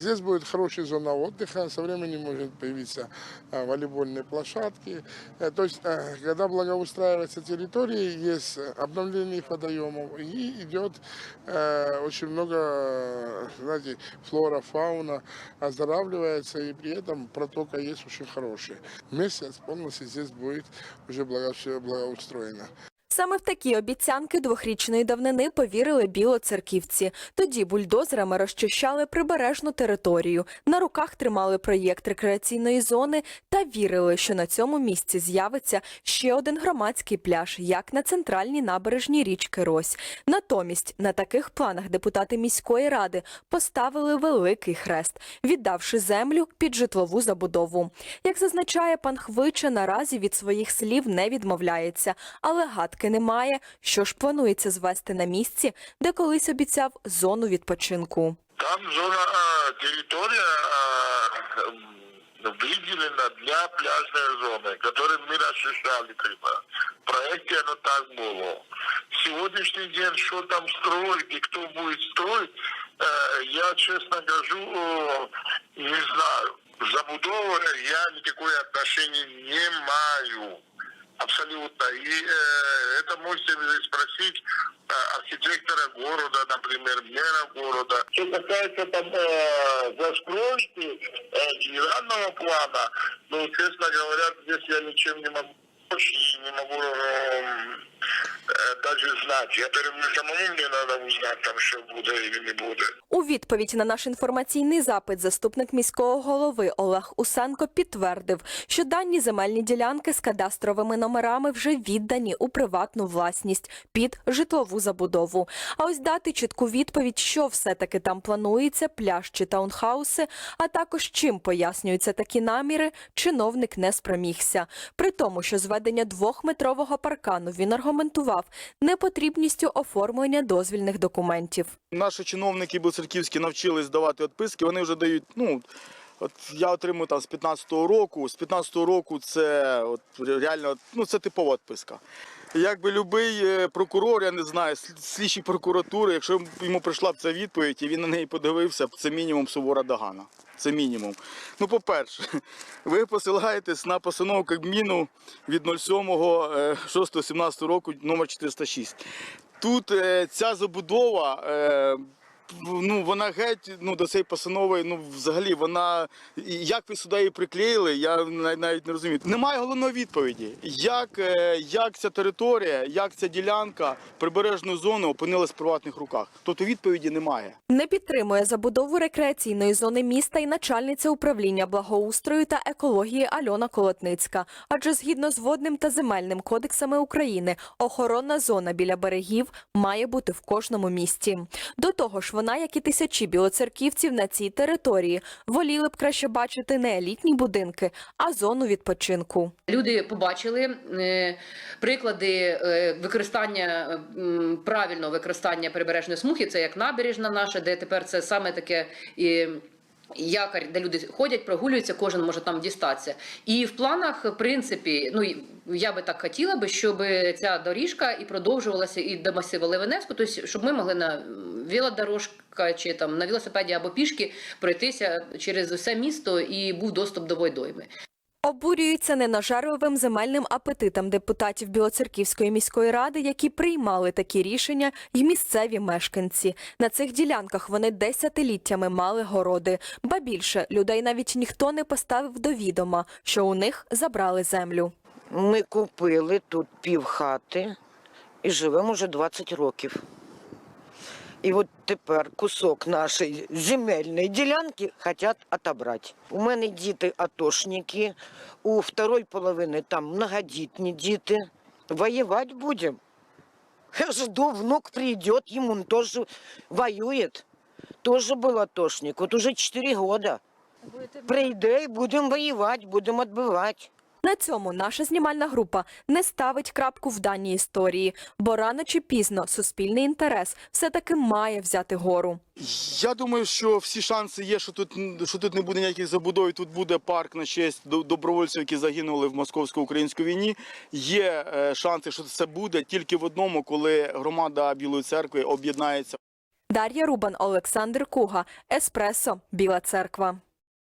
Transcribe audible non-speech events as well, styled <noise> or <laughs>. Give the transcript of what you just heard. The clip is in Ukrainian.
Здесь будет хорошая зона отдыха, со временем может появиться а, волейбольные площадки. Э, То есть, э, когда благоустраивается территория, есть э, обновление их водоемов и идет э, очень много, э, знаете, флора, фауна оздоравливается, и при этом протока есть очень хорошая. Месяц полностью здесь будет уже благо- всё благоустроено. Саме в такі обіцянки двохрічної давнини повірили білоцерківці. Тоді бульдозерами розчищали прибережну територію, на руках тримали проєкт рекреаційної зони та вірили, що на цьому місці з'явиться ще один громадський пляж, як на центральній набережній річки Рось. Натомість на таких планах депутати міської ради поставили великий хрест, віддавши землю під житлову забудову. Як зазначає пан Хвича, наразі від своїх слів не відмовляється, але гадки немає, що ж планується звести на місці, де колись обіцяв зону відпочинку. Там зона, а, территория а, м, выделена для пляжной зоны, которую мы расчищали когда. В проекте оно так было. Сегодняшний день, что там строить и кто будет строить, э, я честно скажу, э, не знаю. Забудова я никакое отношение не маю. Абсолютно. И э, это можете вы спросить э, архитектора города, например, мэра города. Что касается там э, застройки э, генерального плана, ну, честно говоря, здесь я ничем не могу помочь и не могу э, даже знать. Я первым самому мне надо узнать, там, что будет или не будет. У відповідь на наш інформаційний запит заступник міського голови Олег Усенко підтвердив, що дані земельні ділянки з кадастровими номерами вже віддані у приватну власність під житлову забудову. А ось дати чітку відповідь, що все-таки там планується, пляж чи таунхауси, а також чим пояснюються такі наміри, чиновник не спромігся. При тому, що зведення двохметрового паркану він аргументував непотрібністю оформлення дозвільних документів. Наші чиновники Білоцерківські навчились давати відписки, вони вже дають, ну, от я отримую там з 15-го року, з 15-го року це от, реально, ну, це типова відписка. Якби любий е, прокурор, я не знаю, слід- слідчий прокуратури, якщо йому прийшла б ця відповідь і він на неї подивився, це мінімум сувора Дагана. Це мінімум. Ну, по-перше, <laughs> ви посилаєтесь на постанову Кабміну від е, 07.06.17 року номер 406. Тут е, ця забудова. Ну, вона геть ну, до цієї постанови, ну взагалі, вона. Як ви сюди її приклеїли, я навіть не розумію. Немає головної відповіді, як, е, як ця територія, як ця ділянка прибережної зони опинилась в приватних руках. Тобто відповіді немає. Не підтримує забудову рекреаційної зони міста і начальниця управління благоустрою та екології Альона Колотницька. Адже згідно з водним та земельним кодексами України, охоронна зона біля берегів має бути в кожному місті. До того ж, вона, як і тисячі білоцерківців на цій території, воліли б краще бачити не елітні будинки, а зону відпочинку. Люди побачили е, приклади е, використання правильного використання прибережної смуги. Це як набережна наша, де тепер це саме таке. І, Якорь, де люди ходять, прогулюються, кожен може там дістатися. І в планах, в принципі, ну я би так хотіла би, щоб ця доріжка і продовжувалася і до масиву Левенецьку, тобто, щоб ми могли на велодорожка чи там на велосипеді або пішки пройтися через усе місто і був доступ до водойми. Обурюються ненажерливим земельним апетитам депутатів Білоцерківської міської ради, які приймали такі рішення, й місцеві мешканці. На цих ділянках вони десятиліттями мали городи. Ба більше людей навіть ніхто не поставив до відома, що у них забрали землю. Ми купили тут півхати і живемо вже 20 років. І от тепер кусок нашої земельної ділянки хочуть отобрати. У мене діти атошники, у второї половини там многодітні діти. Воювати будемо. Жду, внук прийде, йому он теж воює. Теж був атошник. От уже 4 роки. Прийде і будемо воювати, будемо відбивати. На цьому наша знімальна група не ставить крапку в даній історії, бо рано чи пізно суспільний інтерес все-таки має взяти гору. Я думаю, що всі шанси є, що тут, що тут не буде ніяких забудов, тут буде парк на честь до- добровольців, які загинули в московсько-українській війні. Є е, шанси, що це буде тільки в одному, коли громада Білої церкви об'єднається. Дар'я Рубан, Олександр Куга, Еспресо, Біла Церква.